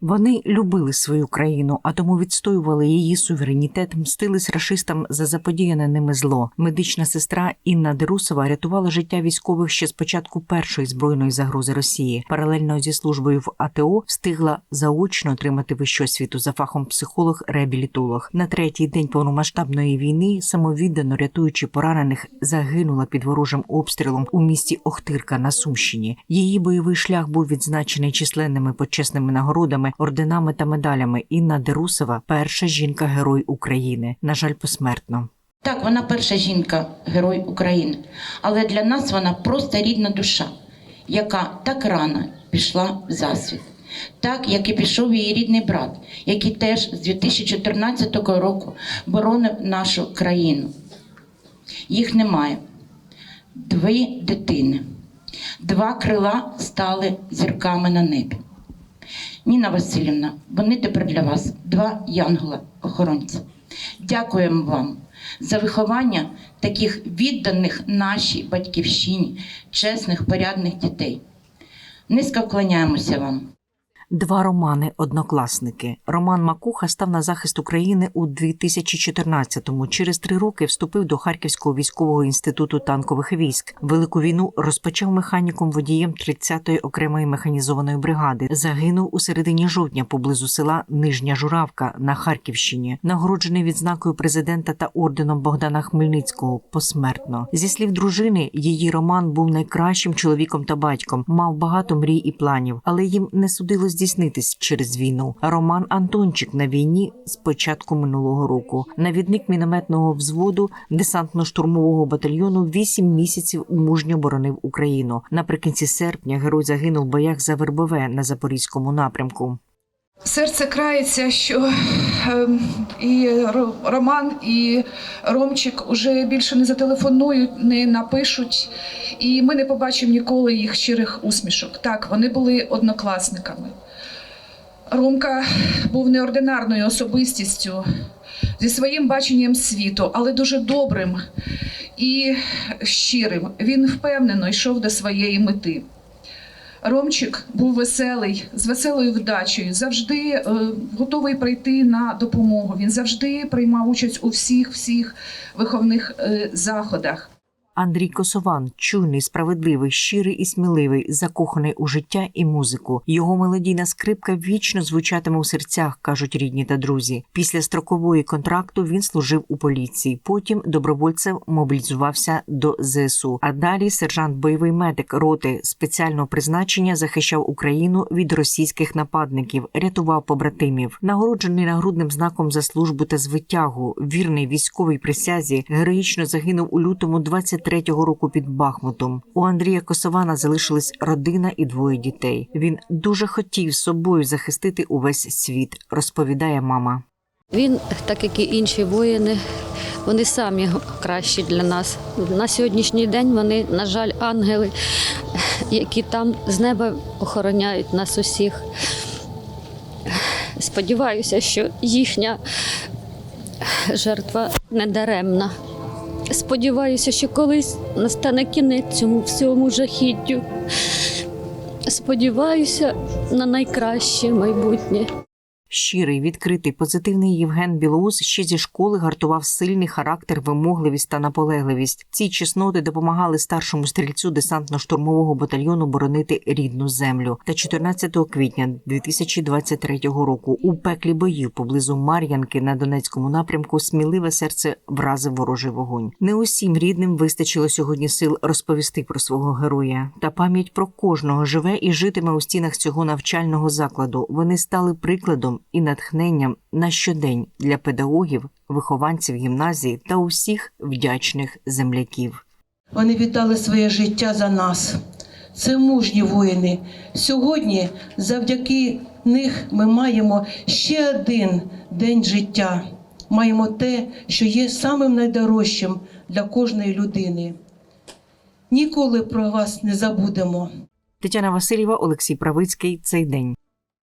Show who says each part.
Speaker 1: Вони любили свою країну, а тому відстоювали її суверенітет, мстились рашистам за заподіяне ними зло. Медична сестра Інна Дерусова рятувала життя військових ще з початку першої збройної загрози Росії. Паралельно зі службою в АТО встигла заочно отримати вищу освіту за фахом психолог-реабілітолог. На третій день повномасштабної війни, самовіддано рятуючи поранених, загинула під ворожим обстрілом у місті Охтирка на Сумщині. Її бойовий шлях був відзначений численними почесними нагородами, орденами та медалями. Інна Дерусова перша жінка-герой України. На жаль, посмертно.
Speaker 2: Так, вона перша жінка, герой України. Але для нас вона просто рідна душа, яка так рано пішла в засвіт. Так, як і пішов її рідний брат, який теж з 2014 року боронив нашу країну. Їх немає. Дві дитини, два крила стали зірками на небі. Ніна Васильівна, вони тепер для вас два янгола-охоронця. Дякуємо вам за виховання таких відданих нашій батьківщині, чесних, порядних дітей. Низько вклоняємося вам.
Speaker 1: Два романи однокласники. Роман Макуха став на захист України у 2014-му. Через три роки вступив до Харківського військового інституту танкових військ. Велику війну розпочав механіком водієм 30-ї окремої механізованої бригади. Загинув у середині жовтня поблизу села Нижня Журавка на Харківщині. Нагороджений відзнакою президента та орденом Богдана Хмельницького посмертно. Зі слів дружини, її роман був найкращим чоловіком та батьком. Мав багато мрій і планів, але їм не судилось здійснитись через війну. Роман Антончик на війні з початку минулого року. Навідник мінометного взводу десантно-штурмового батальйону вісім місяців мужньо боронив Україну. Наприкінці серпня герой загинув в боях за Вербове на запорізькому напрямку.
Speaker 3: Серце крається, що ем, і Роман, і Ромчик уже більше не зателефонують, не напишуть, і ми не побачимо ніколи їх щирих усмішок. Так, вони були однокласниками. Ромка був неординарною особистістю зі своїм баченням світу, але дуже добрим і щирим. Він впевнено йшов до своєї мети. Ромчик був веселий, з веселою вдачею, завжди е, готовий прийти на допомогу. Він завжди приймав участь у всіх всіх виховних е, заходах.
Speaker 1: Андрій Косован чуйний, справедливий, щирий і сміливий, закоханий у життя і музику. Його мелодійна скрипка вічно звучатиме у серцях, кажуть рідні та друзі. Після строкової контракту він служив у поліції. Потім добровольцем мобілізувався до ЗСУ. А далі сержант бойовий медик роти спеціального призначення захищав Україну від російських нападників, рятував побратимів. Нагороджений нагрудним знаком за службу та звитягу, вірний військовій присязі, героїчно загинув у лютому 23-го року під Бахмутом. У Андрія Косована залишились родина і двоє дітей. Він дуже хотів собою захистити увесь світ, розповідає мама.
Speaker 4: Він, так як і інші воїни, вони самі кращі для нас. На сьогоднішній день вони, на жаль, ангели, які там з неба охороняють нас усіх. Сподіваюся, що їхня жертва не даремна. Сподіваюся, що колись настане кінець цьому всьому жахіттю. Сподіваюся на найкраще майбутнє.
Speaker 1: Щирий, відкритий, позитивний Євген Білоус ще зі школи гартував сильний характер, вимогливість та наполегливість. Ці чесноти допомагали старшому стрільцю десантно-штурмового батальйону боронити рідну землю. Та 14 квітня 2023 року у пеклі боїв поблизу Мар'янки на Донецькому напрямку сміливе серце вразив ворожий вогонь. Не усім рідним вистачило сьогодні сил розповісти про свого героя. Та пам'ять про кожного живе і житиме у стінах цього навчального закладу. Вони стали прикладом і натхненням на щодень для педагогів, вихованців гімназії та усіх вдячних земляків.
Speaker 5: Вони віддали своє життя за нас. Це мужні воїни. Сьогодні, завдяки них, ми маємо ще один день життя. Маємо те, що є самим найдорожчим для кожної людини. Ніколи про вас не забудемо.
Speaker 1: Тетяна Васильєва, Олексій Правицький. Цей день.